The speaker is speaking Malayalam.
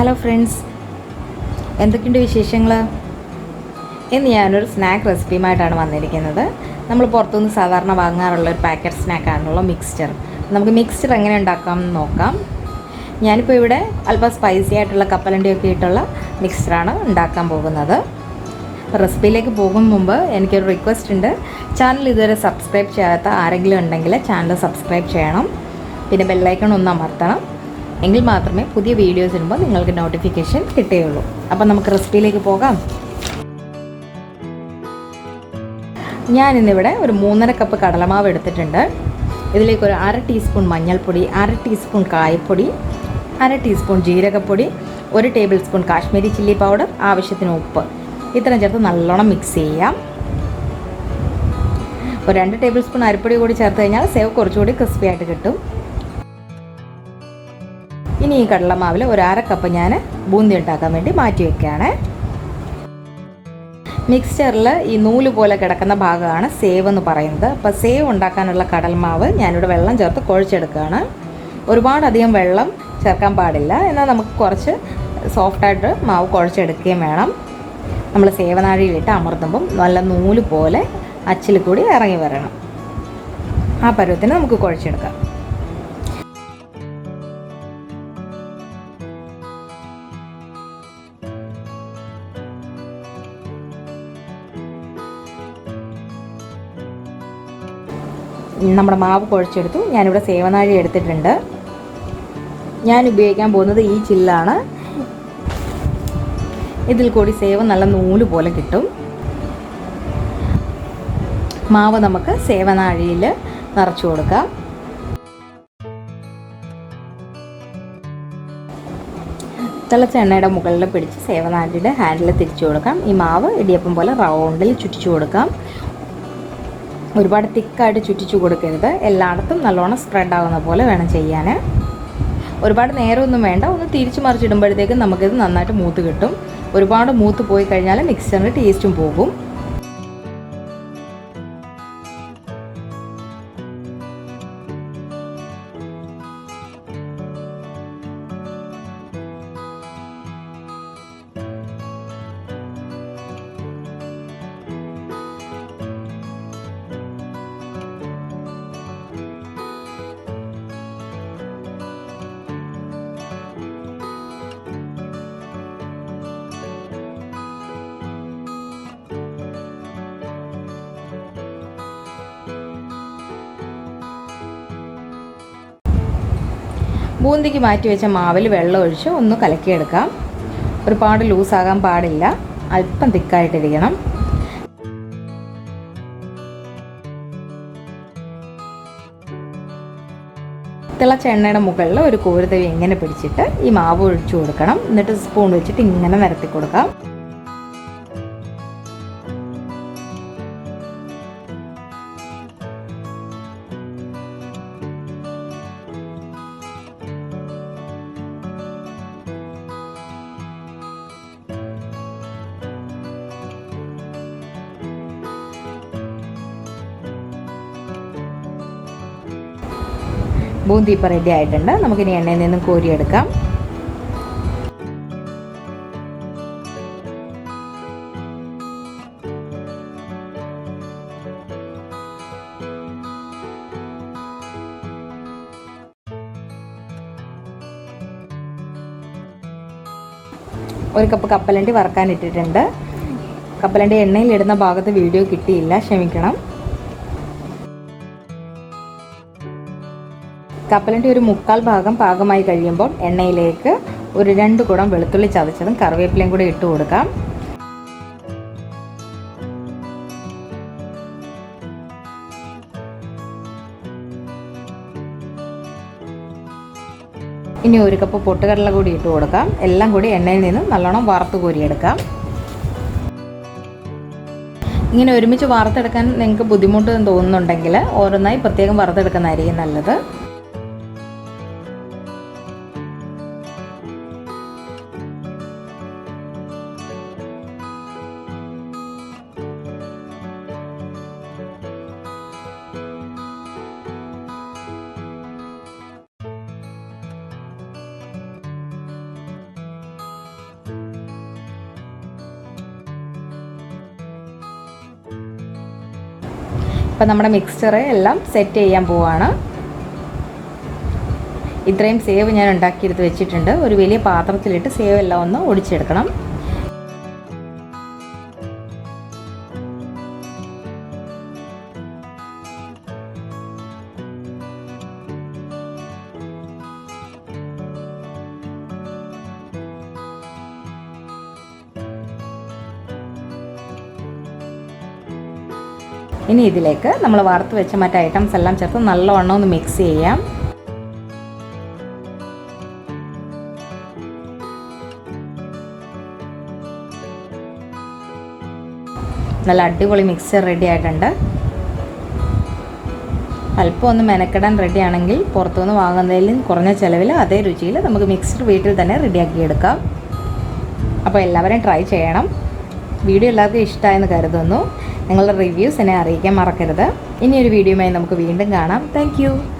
ഹലോ ഫ്രണ്ട്സ് എന്തൊക്കെയുണ്ട് വിശേഷങ്ങൾ ഇന്ന് ഞാനൊരു സ്നാക്ക് റെസിപ്പിയുമായിട്ടാണ് വന്നിരിക്കുന്നത്. നമ്മൾ പുറത്തുനിന്ന് സാധാരണ വാങ്ങാറുള്ള ഒരു പാക്കറ്റ് സ്നാക്കാണുള്ള മിക്സ്ചർ നമുക്ക് മിക്സ്ചർ എങ്ങനെ ഉണ്ടാക്കാം എന്ന് നോക്കാം. ഞാനിപ്പോൾ ഇവിടെ അല്പം സ്പൈസി ആയിട്ടുള്ള കപ്പലണ്ടിയൊക്കെ ഇട്ടുള്ള മിക്സ്ചറാണ് ഉണ്ടാക്കാൻ പോകുന്നത്. റെസിപ്പിയിലേക്ക് പോകും മുമ്പ് എനിക്കൊരു റിക്വസ്റ്റ് ഉണ്ട്. ചാനൽ ഇതുവരെ സബ്സ്ക്രൈബ് ചെയ്യാത്ത ആരെങ്കിലും ഉണ്ടെങ്കിൽ ചാനൽ സബ്സ്ക്രൈബ് ചെയ്യണം. പിന്നെ ബെല്ലൈക്കൺ ഒന്ന് അമർത്തണം. എങ്കിൽ മാത്രമേ പുതിയ വീഡിയോസ് ഇടുമ്പോൾ നിങ്ങൾക്ക് നോട്ടിഫിക്കേഷൻ കിട്ടുകയുള്ളൂ. അപ്പം നമുക്ക് റെസിപ്പിയിലേക്ക് പോകാം. ഞാൻ ഇന്നിവിടെ ഒരു മൂന്നര കപ്പ് കടലമാവ് എടുത്തിട്ടുണ്ട്. ഇതിലേക്ക് ഒരു അര ടീസ്പൂൺ മഞ്ഞൾപ്പൊടി അര ടീസ്പൂൺ കായപ്പൊടി അര ടീസ്പൂൺ ജീരകപ്പൊടി ഒരു tablespoon Kashmiri chilli powder ആവശ്യത്തിന് ഉപ്പ്. ഇത്രയും ചേർത്ത് നല്ലോണം മിക്സ് ചെയ്യാം. ഒരു രണ്ട് ടേബിൾ സ്പൂൺ അരിപ്പൊടി കൂടി ചേർത്ത് കഴിഞ്ഞാൽ സേവ് കുറച്ചുകൂടി ക്രിസ്പി ആയിട്ട് കിട്ടും. ഇനി ഈ കടലമാവിൽ ഒരു അര കപ്പ് ഞാൻ ബൂന്തി ഉണ്ടാക്കാൻ വേണ്ടി മാറ്റി വെക്കുകയാണ്. മിക്സ്ചറിൽ ഈ നൂൽ പോലെ കിടക്കുന്ന ഭാഗമാണ് സേവ് എന്ന് പറയുന്നത്. അപ്പോൾ സേവ് ഉണ്ടാക്കാനുള്ള കടൽമാവ് ഞാനിവിടെ വെള്ളം ചേർത്ത് കുഴച്ചെടുക്കുകയാണ്. ഒരുപാടധികം വെള്ളം ചേർക്കാൻ പാടില്ല. എന്നാൽ നമുക്ക് കുറച്ച് സോഫ്റ്റായിട്ട് മാവ് കുഴച്ചെടുക്കുകയും വേണം. നമ്മൾ സേവനാഴിയിലിട്ട് അമർത്തുമ്പം നല്ല നൂൽ പോലെ അച്ചിൽ കൂടി ഇറങ്ങി വരണം. ആ പരുവത്തിന് നമുക്ക് കുഴച്ചെടുക്കാം. നമ്മുടെ മാവ് കുഴച്ചെടുത്തു. ഞാനിവിടെ സേവനാഴി എടുത്തിട്ടുണ്ട്. ഞാൻ ഉപയോഗിക്കാൻ പോകുന്നത് ഈ ചില്ലാണ്. ഇതിൽ കൂടി സേവ നല്ല നൂൽ പോലെ കിട്ടും. മാവ് നമുക്ക് സേവനാഴിയിൽ നിറച്ചു കൊടുക്കാം. തിളച്ച എണ്ണയുടെ മുകളിൽ പിടിച്ച് സേവനാഴിയുടെ ഹാൻഡിൽ തിരിച്ചു കൊടുക്കാം. ഈ മാവ് ഇടിയപ്പം പോലെ റൗണ്ടിൽ ചുറ്റിച്ചു കൊടുക്കാം. ഒരുപാട് തിക്കായിട്ട് ചുറ്റിച്ചു കൊടുക്കരുത്. എല്ലായിടത്തും നല്ലോണം സ്പ്രെഡ് ആകുന്ന പോലെ വേണം ചെയ്യാൻ ഒരുപാട് നേരമൊന്നും വേണ്ട. ഒന്ന് തിരിച്ചു മറിച്ചിടുമ്പോഴത്തേക്കും നമുക്കിത് നന്നായിട്ട് മൂത്ത് കിട്ടും. ഒരുപാട് മൂത്ത് പോയി കഴിഞ്ഞാൽ മിക്സറിന്റെ ടേസ്റ്റും പോകും. ബൂന്തിക്ക് മാറ്റി വെച്ച മാവിൽ വെള്ളം ഒഴിച്ച് ഒന്ന് കലക്കിയെടുക്കാം. ഒരുപാട് ലൂസാകാൻ പാടില്ല. അല്പം തിക്കായിട്ടിരിക്കണം. തിളച്ച എണ്ണയുടെ മുകളിൽ ഒരു കോരുതവി ഇങ്ങനെ പിടിച്ചിട്ട് ഈ മാവ് ഒഴിച്ചു കൊടുക്കണം. എന്നിട്ട് സ്പൂൺ വെച്ചിട്ട് ഇങ്ങനെ നിരത്തി കൊടുക്കാം. ബൂന്തി ഇപ്പോൾ റെഡി ആയിട്ടുണ്ട്. നമുക്കിനി എണ്ണയിൽ നിന്നും കോരിയെടുക്കാം. ഒരു കപ്പ് കപ്പലണ്ടി വറക്കാൻ ഇട്ടിട്ടുണ്ട് കപ്പലണ്ടി എണ്ണയിൽ ഇടുന്ന ഭാഗത്ത് വീഡിയോ കിട്ടിയില്ല. ക്ഷമിക്കണം. കപ്പലണ്ടി ഒരു മുക്കാൽ ഭാഗം പാകമായി കഴിയുമ്പോൾ എണ്ണയിലേക്ക് ഒരു രണ്ട് കുടം വെളുത്തുള്ളി ചതച്ചതും കറിവേപ്പിലയും കൂടി ഇട്ട് കൊടുക്കാം. ഇനി ഒരു കപ്പ് പൊട്ടുകടല കൂടി ഇട്ട് കൊടുക്കാം. എല്ലാം കൂടി എണ്ണയിൽ നിന്ന് നല്ലോണം വറുത്ത് കോരിയെടുക്കാം. ഇങ്ങനെ ഒരുമിച്ച് വറുത്തെടുക്കാൻ നിങ്ങൾക്ക് ബുദ്ധിമുട്ട് തോന്നുന്നുണ്ടെങ്കിൽ ഓരോന്നായി പ്രത്യേകം വറുത്തെടുക്കുന്നതായിരിക്കും നല്ലത്. അപ്പോൾ നമ്മുടെ മിക്സ്ചർ എല്ലാം സെറ്റ് ചെയ്യാൻ പോവാണ്. ഇത്രയും സേവ് ഞാൻ ഉണ്ടാക്കിയെടുത്ത് വെച്ചിട്ടുണ്ട്. ഒരു വലിയ പാത്രത്തിലിട്ട് സേവ് എല്ലാം ഒന്ന് ഒടിച്ചെടുക്കണം. ഇനി ഇതിലേക്ക് നമ്മൾ വറുത്ത് വെച്ച മറ്റേ ഐറ്റംസ് എല്ലാം ചേർത്ത് നല്ലവണ്ണം ഒന്ന് മിക്സ് ചെയ്യാം. നല്ല അടിപൊളി മിക്സർ റെഡി ആയിട്ടുണ്ട്. അല്പം ഒന്ന് മെനക്കെടാൻ റെഡി ആണെങ്കിൽ പുറത്തുനിന്ന് വാങ്ങുന്നതിലും കുറഞ്ഞ ചിലവിൽ അതേ രുചിയിൽ നമുക്ക് മിക്സർ വീട്ടിൽ തന്നെ റെഡിയാക്കി എടുക്കാം. അപ്പോൾ എല്ലാവരും ട്രൈ ചെയ്യണം. വീഡിയോ എല്ലാവർക്കും ഇഷ്ടമായെന്ന് കരുതുന്നു. നിങ്ങളുടെ റിവ്യൂസ് എന്നെ അറിയിക്കാൻ മറക്കരുത്. ഇനിയൊരു വീഡിയോയുമായി നമുക്ക് വീണ്ടും കാണാം. താങ്ക്